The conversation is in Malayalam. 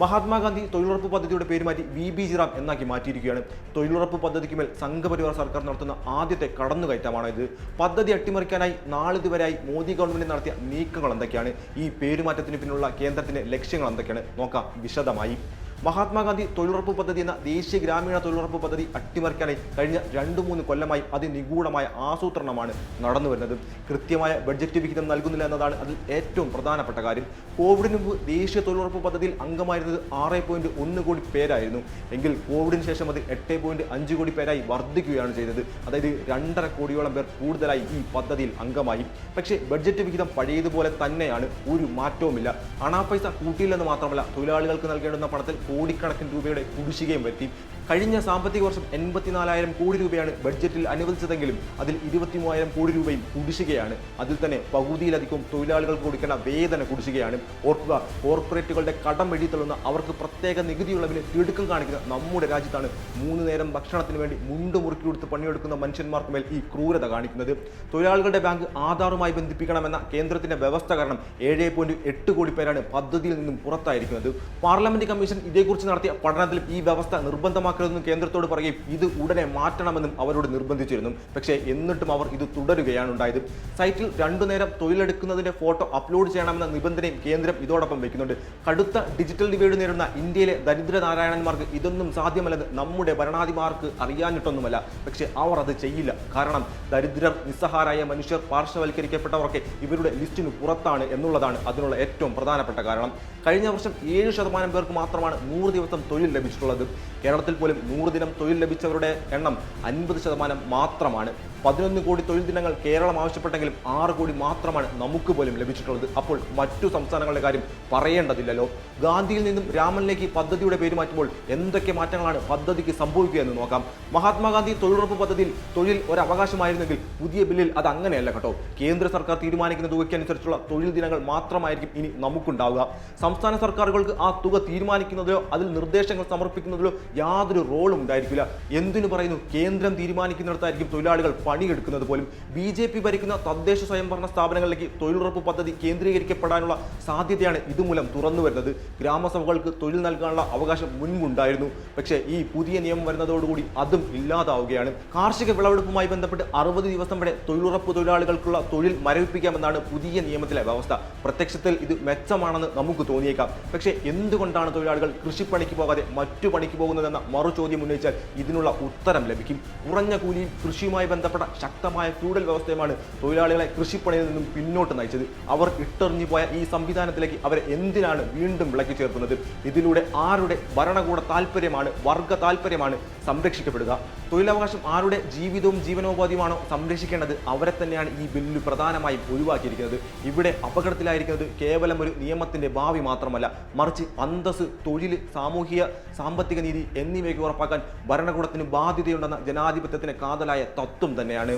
മഹാത്മാഗാന്ധി തൊഴിലുറപ്പ് പദ്ധതിയുടെ പേര് മാറ്റി വി ബി ജിറാം എന്നാക്കി മാറ്റിയിരിക്കുകയാണ്. തൊഴിലുറപ്പ് പദ്ധതിക്ക് മേൽ സംഘപരിവാർ സർക്കാർ നടത്തുന്ന ആദ്യത്തെ കടന്നുകയറ്റമാണ് ഇത്? പദ്ധതി അട്ടിമറിക്കാനായി നാളിതുവരെയായി മോദി ഗവൺമെന്റ് നടത്തിയ നീക്കങ്ങൾ എന്തൊക്കെയാണ്? ഈ പേരുമാറ്റത്തിന് പിന്നിലുള്ള കേന്ദ്രത്തിന്റെ ലക്ഷ്യങ്ങൾ എന്തൊക്കെയാണ്? നോക്കാം. വിശദമായി. മഹാത്മാഗാന്ധി തൊഴിലുറപ്പ് പദ്ധതി എന്ന ദേശീയ ഗ്രാമീണ തൊഴിലുറപ്പ് പദ്ധതി അട്ടിമറിക്കാനെ കഴിഞ്ഞ രണ്ടു മൂന്ന് കൊല്ലമായി അതിനിഗൂഢമായ ആസൂത്രണമാണ് നടന്നു വരുന്നത്. കൃത്യമായ ബഡ്ജറ്റ് വിഹിതം നൽകുന്നില്ല എന്നതാണ് അതിൽ ഏറ്റവും പ്രധാനപ്പെട്ട കാര്യം. കോവിഡിന് മുമ്പ് ദേശീയ തൊഴിലുറപ്പ് പദ്ധതിയിൽ അംഗമായിരുന്നത് ആറ് പോയിന്റ് ഒന്ന് കോടി പേരായിരുന്നു. എങ്കിൽ കോവിഡിന് ശേഷം അത് എട്ട് പോയിന്റ് അഞ്ച് കോടി പേരായി വർദ്ധിക്കുകയാണ് ചെയ്തത്. അതായത് രണ്ടര കോടിയോളം പേർ കൂടുതലായി ഈ പദ്ധതിയിൽ അംഗമായി. പക്ഷേ ബഡ്ജറ്റ് വിഹിതം പഴയതുപോലെ തന്നെയാണ്. ഒരു മാറ്റവുമില്ല. അണാപൈസ കൂട്ടിയില്ലെന്ന് മാത്രമല്ല തൊഴിലാളികൾക്ക് നൽകേണ്ടുന്ന പണത്തിൽ കോടിക്കണക്കിന് രൂപയുടെ കുടിശ്ശികയും പറ്റി കഴിഞ്ഞ സാമ്പത്തിക വർഷം എൺപത്തിനാലായിരം കോടി രൂപയാണ് ബഡ്ജറ്റിൽ അനുവദിച്ചതെങ്കിലും അതിൽ ഇരുപത്തി മൂവായിരം കോടി രൂപയും കുടിശ്ശികയാണ്. അതിൽ തന്നെ പകുതിയിലധികം തൊഴിലാളികൾക്ക് കൊടുക്കേണ്ട വേതന കുടിശ്ശികയാണ്. ഓർക്കുക കോർപ്പറേറ്റുകളുടെ കടം എഴുതിത്തള്ളുന്ന അവർക്ക് പ്രത്യേക നികുതിയുള്ളവരെ തിടുക്കം കാണിക്കുന്ന നമ്മുടെ രാജ്യത്താണ് മൂന്ന് നേരം ഭക്ഷണത്തിന് വേണ്ടി മുണ്ട് മുറുക്കി കൊടുത്ത് പണിയെടുക്കുന്ന മനുഷ്യന്മാർക്ക് മേൽ ഈ ക്രൂരത കാണിക്കുന്നത്. തൊഴിലാളികളുടെ ബാങ്ക് ആധാറുമായി ബന്ധിപ്പിക്കണമെന്ന കേന്ദ്രത്തിന്റെ വ്യവസ്ഥ കാരണം ഏഴ് പോയിന്റ് എട്ട് കോടി പേരാണ് പദ്ധതിയിൽ നിന്നും പുറത്തായിരിക്കുന്നത്. പാർലമെന്റ് കമ്മീഷൻ ഇതേക്കുറിച്ച് നടത്തിയ പഠനത്തിൽ ഈ വ്യവസ്ഥ നിർബന്ധമാക്കരുതെന്നും കേന്ദ്രത്തോട് പറയുകയും ഇത് ഉടനെ മാറ്റണമെന്നും അവരോട് നിർബന്ധിച്ചിരുന്നു. പക്ഷേ എന്നിട്ടും അവർ ഇത് തുടരുകയാണ് ഉണ്ടായത്. സൈറ്റിൽ രണ്ടു നേരം തൊഴിലെടുക്കുന്നതിന്റെ ഫോട്ടോ അപ്ലോഡ് ചെയ്യണമെന്ന നിബന്ധനയും കേന്ദ്രം ഇതോടൊപ്പം വയ്ക്കുന്നുണ്ട് കടുത്ത ഡിജിറ്റൽ ഡിവൈഡ് നേരിടുന്ന ഇന്ത്യയിലെ ദരിദ്രനാരായണന്മാർക്ക് ഇതൊന്നും സാധ്യമല്ലെന്ന് നമ്മുടെ ഭരണാധിമാർക്ക് അറിയാനിട്ടൊന്നുമല്ല പക്ഷേ അവർ അത് ചെയ്യില്ല. കാരണം ദരിദ്രർ നിസ്സഹാരായ മനുഷ്യർ പാർശ്വവൽക്കരിക്കപ്പെട്ടവർക്ക് ഇവരുടെ ലിസ്റ്റിന് പുറത്താണ് എന്നുള്ളതാണ് അതിനുള്ള ഏറ്റവും പ്രധാനപ്പെട്ട കാരണം. കഴിഞ്ഞ വർഷം ഏഴ് ശതമാനം പേർക്ക് മാത്രമാണ് നൂറ് ദിവസം തൊഴിൽ ലഭിച്ചിട്ടുള്ളത്. കേരളത്തിൽ പോലും നൂറ് ദിനം തൊഴിൽ ലഭിച്ചവരുടെ എണ്ണം അൻപത് ശതമാനം മാത്രമാണ്. പതിനൊന്ന് കോടി തൊഴിൽ ദിനങ്ങൾ കേരളം ആവശ്യപ്പെട്ടെങ്കിലും ആറ് കോടി മാത്രമാണ് നമുക്ക് പോലും ലഭിച്ചിട്ടുള്ളത്. അപ്പോൾ മറ്റു സംസ്ഥാനങ്ങളുടെ കാര്യം പറയേണ്ടതില്ലല്ലോ. ഗാന്ധിയിൽ നിന്നും രാമനിലേക്ക് പദ്ധതിയുടെ പേര് മാറ്റുമ്പോൾ എന്തൊക്കെ മാറ്റങ്ങളാണ് പദ്ധതിക്ക് സംഭവിക്കുക എന്ന് നോക്കാം. മഹാത്മാഗാന്ധി തൊഴിലുറപ്പ് പദ്ധതിയിൽ തൊഴിൽ ഒരു അവകാശമായിരുന്നെങ്കിൽ പുതിയ ബില്ലിൽ അത് അങ്ങനെയല്ല കേട്ടോ. കേന്ദ്ര സർക്കാർ തീരുമാനിക്കുന്ന തുകയ്ക്കനുസരിച്ചുള്ള തൊഴിൽ ദിനങ്ങൾ മാത്രമായിരിക്കും ഇനി നമുക്കുണ്ടാവുക. സംസ്ഥാന സർക്കാരുകൾക്ക് ആ തുക തീരുമാനിക്കുന്നതിലോ അതിൽ നിർദ്ദേശങ്ങൾ സമർപ്പിക്കുന്നതിലോ യാതൊരു റോളും ഉണ്ടായിരിക്കില്ല. എന്തിനു പറയുന്നു? കേന്ദ്രം തീരുമാനിക്കുന്നിടത്തായിരിക്കും തൊഴിലാളികൾ പണിയെടുക്കുന്നത് പോലും. ബി ജെ പി ഭരിക്കുന്ന തദ്ദേശ സ്വയംഭരണ സ്ഥാപനങ്ങളിലേക്ക് തൊഴിലുറപ്പ് പദ്ധതി കേന്ദ്രീകരിക്കപ്പെടാനുള്ള സാധ്യതയാണ് ഇതുമൂലം തുറന്നു വരുന്നത്. ഗ്രാമസഭകൾക്ക് തൊഴിൽ നൽകാനുള്ള അവകാശം മുൻപുണ്ടായിരുന്നു. പക്ഷേ ഈ പുതിയ നിയമം വരുന്നതോടുകൂടി അതും ഇല്ലാതാവുകയാണ്. കാർഷിക വിളവെടുപ്പുമായി ബന്ധപ്പെട്ട് അറുപത് ദിവസം വരെ തൊഴിലുറപ്പ് തൊഴിലാളികൾക്കുള്ള തൊഴിൽ മരവിപ്പിക്കാമെന്നാണ് പുതിയ നിയമത്തിലെ വ്യവസ്ഥ. പ്രത്യക്ഷത്തിൽ ഇത് മെച്ചമാണെന്ന് നമുക്ക് തോന്നിയേക്കാം. പക്ഷേ എന്തുകൊണ്ടാണ് തൊഴിലാളികൾ കൃഷിപ്പണിക്ക് പോകാതെ മറ്റു പണിക്ക് പോകുന്നതെന്ന മറു ചോദ്യം ഉന്നയിച്ചാൽ ഇതിനുള്ള ഉത്തരം ലഭിക്കും. കുറഞ്ഞ കൂലിയിൽ കൃഷിയുമായി ബന്ധപ്പെട്ട ശക്തമായ ഫ്യൂഡൽ വ്യവസ്ഥയുമാണ് തൊഴിലാളികളെ കൃഷിപ്പണിയിൽ നിന്നും പിന്നോട്ട് നയിച്ചത്. അവർ ഇട്ടെറിഞ്ഞു പോയ ഈ സംവിധാനത്തിലേക്ക് അവരെ എന്തിനാണ് വീണ്ടും വിളക്കി ചേർക്കുന്നത്? ഇതിലൂടെ ആരുടെ ഭരണകൂട താല്പര്യമാണ് വർഗ താല്പര്യമാണ് സംരക്ഷിക്കപ്പെടുക? തൊഴിലവകാശം ആരുടെ ജീവിതവും ജീവനോപാധിയുമാണോ സംരക്ഷിക്കേണ്ടത്? അവരെ തന്നെയാണ് ഈ ബില്ല് പ്രധാനമായും ഒഴിവാക്കിയിരിക്കുന്നത്. ഇവിടെ അപകടത്തിലായിരിക്കുന്നത് കേവലം ഒരു നിയമത്തിന്റെ ഭാവി മാത്രമല്ല മറിച്ച് അന്തസ് തൊഴിൽ സാമൂഹിക സാമ്പത്തിക നീതി എന്നിവയ്ക്ക് ഉറപ്പാക്കാൻ ഭരണകൂടത്തിന് ബാധ്യതയുണ്ടെന്ന ജനാധിപത്യത്തിന് കാതലായ തത്വം തന്നെയാണ്.